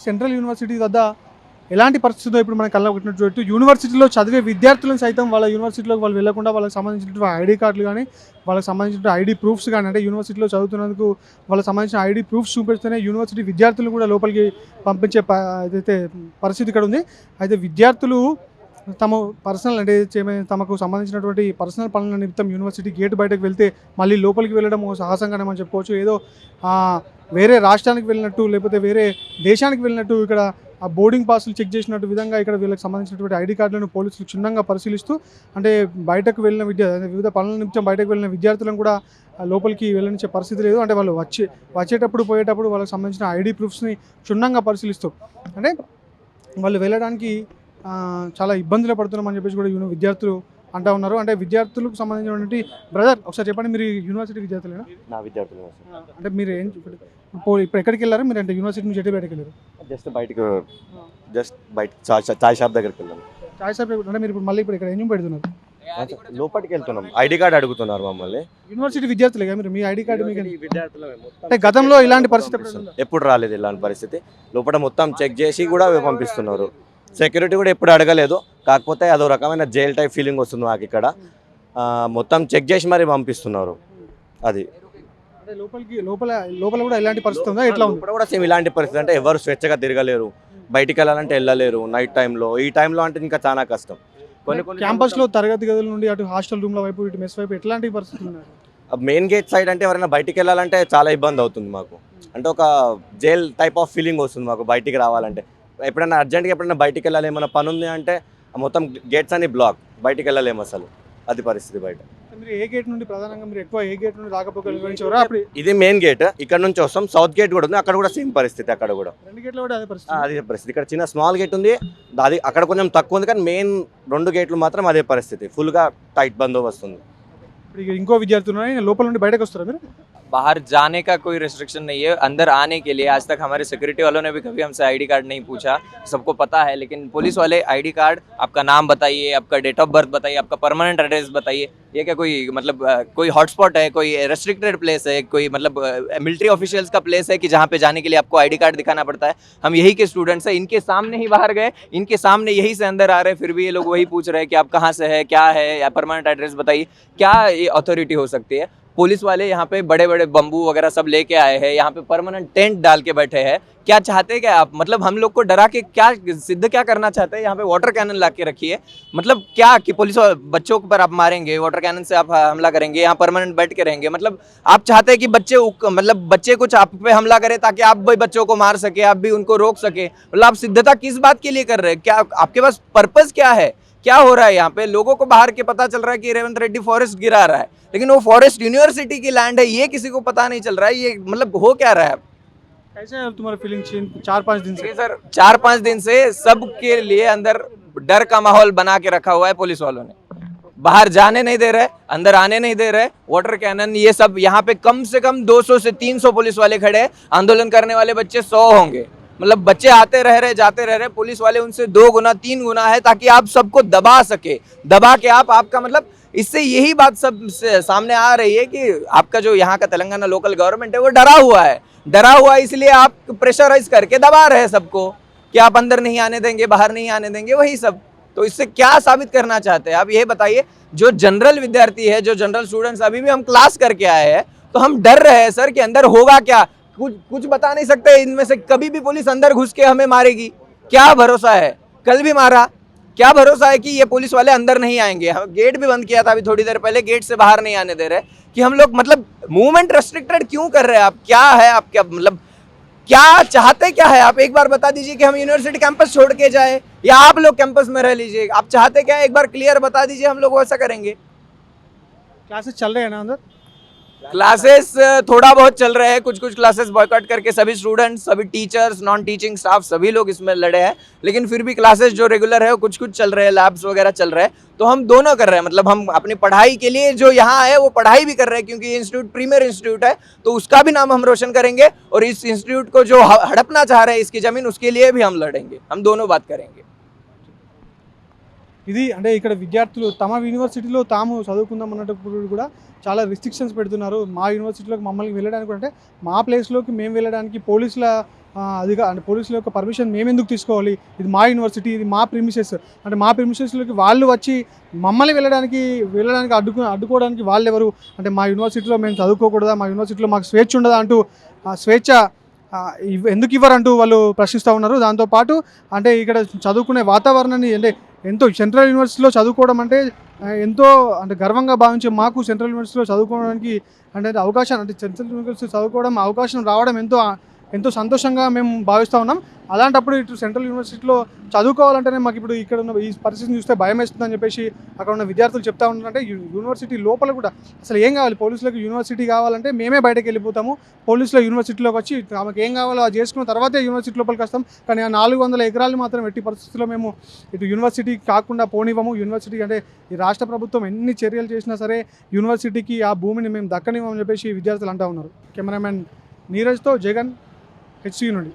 Central university వద్ద ఎలాంటి పరిస్థితుల్లో ఇప్పుడు మనం కళ్ళగొట్టినట్టు యూనివర్సిటీలో చదివే విద్యార్థులను సైతం వాళ్ళ యూనివర్సిటీలోకి వాళ్ళు వెళ్ళకుండా వాళ్ళకి సంబంధించినటువంటి ఐడి కార్డులు కానీ వాళ్ళకి సంబంధించిన ఐడి ప్రూఫ్స్ కానీ అంటే యూనివర్సిటీలో చదువుతున్నందుకు వాళ్ళకి సంబంధించిన ఐడి ప్రూఫ్స్ చూపిస్తేనే యూనివర్సిటీ విద్యార్థులు కూడా లోపలికి పంపించే ప- ఏదైతే పరిస్థితి ఇక్కడ ఉంది అయితే విద్యార్థులు తమ పర్సనల్ అంటే తమకు సంబంధించినటువంటి పర్సనల్ పనుల నిమిత్తం యూనివర్సిటీ గేట్ బయటకు వెళ్తే మళ్ళీ లోపలికి వెళ్ళడం ఓ సాహసంగానే మనం చెప్పుకోవచ్చు. ఏదో వేరే రాష్ట్రానికి వెళ్ళినట్టు లేకపోతే వేరే దేశానికి వెళ్ళినట్టు ఇక్కడ ఆ బోర్డింగ్ పాసులు చెక్ చేసినట్టు విధంగా ఇక్కడ వీళ్ళకి సంబంధించినటువంటి ఐడి కార్డులను పోలీసులు క్షుణ్ణంగా పరిశీలిస్తూ అంటే బయటకు వెళ్ళిన విద్య వివిధ పనుల నిమిత్తం బయటకు వెళ్ళిన విద్యార్థులను కూడా లోపలికి వెళ్ళనిచ్చే పరిస్థితి లేదు. అంటే వాళ్ళు వచ్చే వచ్చేటప్పుడు పోయేటప్పుడు వాళ్ళకి సంబంధించిన ఐడి ప్రూఫ్స్ని క్షుణ్ణంగా పరిశీలిస్తూ అంటే వాళ్ళు వెళ్ళడానికి చాలా ఇబ్బందులు పడుతున్నామని చెప్పేసి కూడా యూని విద్యార్థులు అంటా ఉన్నారు. అంటే విద్యార్థులకు సంబంధించినటువంటి బ్రదర్ ఒకసారి చెప్పండి మీరు యూనివర్సిటీ విద్యార్థులేనా? నా విద్యార్థులు అంటే మీరు ఏం ఇప్పుడు ఇప్పుడు ఇప్పుడు ఎక్కడికి వెళ్ళారు? మీరు అంటే యూనివర్సిటీ నుంచి ఎటు బయటకు వెళ్ళారు? జస్ట్ బయటకు జస్ట్ బయట చాయ్ షాప్ దగ్గరికి వెళ్ళాం. చాయ్ షాప్ అంటే మీరు ఇప్పుడు మళ్ళీ ఇప్పుడు ఇక్కడ ఏం పెడుతున్నారు? లోపలికి వెళ్తున్నాం. ఐడి కార్డ్ అడుగుతున్నారు మమ్మల్ని. యూనివర్సిటీ విద్యార్థులే మీరు? మీ ఐడి కార్డు అంటే గతంలో ఇలాంటి పరిస్థితి? ఎప్పుడు రాలేదు ఇలాంటి పరిస్థితి. లోపల మొత్తం చెక్ చేసి కూడా పంపిస్తున్నారు. సెక్యూరిటీ కూడా ఎప్పుడు అడగలేదు. కాకపోతే అదో రకమైన జైల్ టైప్ ఫీలింగ్ వస్తుంది మాకు ఇక్కడ. మొత్తం చెక్ చేసి మరి పంపిస్తున్నారు. అది. లోపలికి లోపల లోపల కూడా ఎలాంటి పరిస్థితి ఉందా? ఎట్లా ఉంది? లోపల కూడా సేమ్ ఇలాంటి పరిస్థితి. అంటే ఎవరు స్వేచ్ఛగా తిరగలేరు. బయటికి వెళ్ళాలంటే వెళ్ళలేరు. నైట్ టైంలో ఈ టైంలో అంటే ఇంకా చాలా కష్టం. కొన్ని కొన్ని క్యాంపస్లో తరగతి గదుల నుండి అటు హాస్టల్ రూమ్ల వైపు ఇటు మెస్ వైపు ఎట్లాంటి పరిస్థితులు ఉన్నాయి మెయిన్ గేట్ సైడ్ అంటే ఎవరైనా బయటికి వెళ్ళాలంటే చాలా ఇబ్బంది అవుతుంది మాకు. అంటే ఒక జైల్ టైప్ ఆఫ్ ఫీలింగ్ వస్తుంది మాకు బయటికి రావాలంటే. ఎప్పుడైనా అర్జెంట్గా ఎప్పుడైనా బయటికి వెళ్ళాలి ఏమైనా పని ఉంది అంటే మొత్తం గేట్స్ అన్ని బ్లాక్ బయటికి వెళ్ళలేము అసలు. అది పరిస్థితి బయట. మీరు ఏ గేట్ నుండి ప్రధానంగా మీరు ఎక్కువ ఏ గేట్ నుండి అప్పుడు ఇది మెయిన్ గేట్ ఇక్కడ నుంచి వస్తాం సౌత్ గేట్ కూడా ఉంది. అక్కడ కూడా సేమ్ పరిస్థితి అక్కడ కూడా. రెండు గేట్లు కూడా అదే పరిస్థితి. అదే పరిస్థితి. ఇక్కడ చిన్న స్మాల్ గేట్ ఉంది. అది అక్కడ కొంచెం తక్కువ ఉంది కానీ మెయిన్ రెండు గేట్లు మాత్రం అదే పరిస్థితి. ఫుల్గా టైట్ బందోబస్తు ఉంది. ఇప్పుడు ఇక విద్యార్థులు లోపల నుండి బయటకు వస్తారా మీరు? बाहर जाने का कोई रिस्ट्रिक्शन नहीं है, अंदर आने के लिए। आज तक हमारे सिक्योरिटी वालों ने भी कभी हमसे आईडी कार्ड नहीं पूछा, सबको पता है, लेकिन पुलिस वाले आईडी कार्ड आपका नाम बताइए, आपका डेट ऑफ़ बर्थ बताइए, आपका परमानेंट एड्रेस बताइए। ये क्या कोई मतलब कोई हॉटस्पॉट है, कोई रेस्ट्रिक्टेड प्लेस है, कोई मतलब मिलिट्री ऑफिशियल्स का प्लेस है कि जहाँ पे जाने के लिए आपको आईडी कार्ड दिखाना पड़ता है? हम यही के स्टूडेंट्स हैं, इनके सामने ही बाहर गए, इनके सामने यही से अंदर आ रहे हैं, फिर भी ये लोग वही पूछ रहे हैं कि आप कहाँ से है, क्या है, या परमानेंट एड्रेस बताइए। क्या ये अथॉरिटी हो सकती है? पुलिस वाले यहाँ पे बड़े बड़े बम्बू वगैरह सब लेके आए हैं, यहाँ पे परमानेंट टेंट डाल के बैठे हैं। क्या चाहते क्या आप? मतलब हम लोग को डरा के क्या, सिद्ध क्या करना चाहते हैं? यहाँ पे वाटर कैनन ला के रखिए मतलब क्या कि पुलिस बच्चों पर आप मारेंगे वाटर कैनन से आप हमला करेंगे, यहाँ परमानेंट बैठ के रहेंगे। मतलब आप चाहते हैं कि बच्चे मतलब बच्चे कुछ आप पे हमला करें ताकि आप भी बच्चों को मार सके, आप भी उनको रोक सके। मतलब आप सिद्धता किस बात के लिए कर रहे हैं? क्या आपके पास पर्पज क्या है? क्या हो रहा है यहाँ पे? लोगों को बाहर के पता चल रहा है कि रेवंत रेड्डी फॉरेस्ट गिरा रहा है। लेकिन वो फॉरेस्ट यूनिवर्सिटी की लैंड है ये किसी को पता नहीं चल रहा है ये मतलब हो क्या रहा है? कैसे है तुम्हारे फीलिंग्स चार पाँच दिन से। सर चार पाँच दिन से सबके लिए अंदर डर का माहौल बना के रखा हुआ है पुलिस वालों ने। बाहर जाने नहीं दे रहे अंदर आने नहीं दे रहे वाटर कैनन ये सब यहाँ पे कम से कम 200 से 300 पुलिस वाले खड़े हैं। आंदोलन करने वाले बच्चे 100 होंगे। मतलब बच्चे आते रह रहे, जाते रह रहे, पुलिस वाले उनसे दो गुना, तीन गुना है ताकि आप सबको दबा सके। दबा के आप, आपका मतलब इससे यही बात सब सामने आ रही है कि आपका जो यहाँ का तेलंगाना लोकल गवर्नमेंट है, वो डरा हुआ है। डरा हुआ है इसलिए आप प्रेशराइज करके दबा रहे हैं सबको कि आप अंदर नहीं आने देंगे, बाहर नहीं आने देंगे, वही सब। तो इससे क्या साबित करना चाहते हैं? आप ये बताइए, जो जनरल विद्यार्थी है, जो जनरल स्टूडेंट्स अभी भी हम क्लास करके आए हैं तो हम डर रहे हैं, सर, कि अंदर होगा क्या? कुछ कुछ बता नहीं सकते, इनमें से कभी भी पुलिस अंदर घुस के हमें मारेगी। क्या भरोसा है? कल भी मारा। क्या भरोसा है कि ये पुलिस वाले अंदर नहीं आएँगे? हम गेट भी बंद किया था अभी थोड़ी देर पहले, गेट से बाहर नहीं आने दे रहे। कि हम लोग मतलब मूवमेंट रेस्ट्रिक्टेड क्यों कर रहे हैं आप? क्या है आप क्या मतलब क्या चाहते क्या है? आप एक बार बता दीजिए कि हम यूनिवर्सिटी कैंपस छोड़ के जाए, या आप लोग कैंपस में रह लीजिए। आप चाहते क्या है? एक बार क्लियर बता दीजिए, हम लोग वैसा करेंगे। क्लासेस चल रहे हैं ना अंदर? क्लासेस थोड़ा बहुत चल रहे हैं। कुछ कुछ क्लासेस बॉयकॉट करके सभी स्टूडेंट्स सभी टीचर्स नॉन टीचिंग स्टाफ सभी लोग इसमें लड़े हैं। लेकिन फिर भी क्लासेस जो रेगुलर है, वो कुछ कुछ चल रहे हैं लैब्स वगैरह चल रहे हैं। तो हम दोनों कर रहे हैं। मतलब हम अपनी पढ़ाई के लिए जो यहाँ है, वो पढ़ाई भी कर रहे हैं, क्योंकि ये इंस्टीट्यूट प्रीमियर इंस्टीट्यूट है। तो उसका भी नाम हम रोशन करेंगे और इस इंस्टीट्यूट को जो हड़पना चाह रहे हैं, इसकी ज़मीन, उसके लिए भी हम लड़ेंगे। हम दोनों बात करेंगे। ఇది అంటే ఇక్కడ విద్యార్థులు తమ యూనివర్సిటీలో తాము చదువుకుందాం అన్నప్పుడు కూడా చాలా రిస్ట్రిక్షన్స్ పెడుతున్నారు. మా యూనివర్సిటీలోకి మమ్మల్ని వెళ్ళడానికి అంటే మా ప్లేస్లోకి మేము వెళ్ళడానికి పోలీసుల అదిగా అంటే పోలీసుల యొక్క పర్మిషన్ మేము ఎందుకు తీసుకోవాలి? ఇది మా యూనివర్సిటీ ఇది మా ప్రిమిసెస్ అంటే మా ప్రిమిసెస్లోకి వాళ్ళు వచ్చి మమ్మల్ని వెళ్ళడానికి వెళ్ళడానికి అడ్డుకు అడ్డుకోవడానికి వాళ్ళు ఎవరు అంటే మా యూనివర్సిటీలో మేము చదువుకోకూడదా? మా యూనివర్సిటీలో మాకు స్వేచ్ఛ ఉండదా అంటూ ఆ స్వేచ్ఛ ఎందుకు ఇవ్వరంటూ వాళ్ళు ప్రశ్నిస్తూ ఉన్నారు. దాంతోపాటు అంటే ఇక్కడ చదువుకునే వాతావరణాన్ని అంటే ఎంతో సెంట్రల్ యూనివర్సిటీలో చదువుకోవడం అంటే ఎంతో అంటే గర్వంగా భావించే మాకు సెంట్రల్ యూనివర్సిటీలో చదువుకోవడానికి అంటే అవకాశం అంటే సెంట్రల్ యూనివర్సిటీ చదువుకోవడం అవకాశం రావడం ఎంతో ఎంతో సంతోషంగా మేము భావిస్తూ ఉన్నాం. అలాంటప్పుడు ఇటు సెంట్రల్ యూనివర్సిటీలో చదువుకోవాలంటేనే మాకు ఇప్పుడు ఇక్కడ ఉన్న ఈ పరిస్థితిని చూస్తే భయం వేస్తుందని చెప్పేసి అక్కడ ఉన్న విద్యార్థులు చెప్తా ఉన్నారంటే యూనివర్సిటీ లోపల కూడా అసలు ఏం కావాలి? పోలీసులకు యూనివర్సిటీ కావాలంటే మేమే బయటకు వెళ్ళిపోతాము. పోలీసులు యూనివర్సిటీలోకి వచ్చి ఆమెకు ఏం కావాలో అది చేసుకున్న తర్వాతే యూనివర్సిటీ లోపలికి వస్తాం. కానీ ఆ నాలుగు వందల ఎకరాలు మాత్రం ఎట్టి పరిస్థితుల్లో మేము ఇటు యూనివర్సిటీ కాకుండా పోనివ్వము. యూనివర్సిటీ అంటే ఈ రాష్ట్ర ప్రభుత్వం ఎన్ని చర్యలు చేసినా సరే యూనివర్సిటీకి ఆ భూమిని మేము దక్కనివ్వమని చెప్పేసి విద్యార్థులు అంటూ ఉన్నారు. కెమెరామెన్ నీరజ్తో జగన్ హెచ్సి నుండి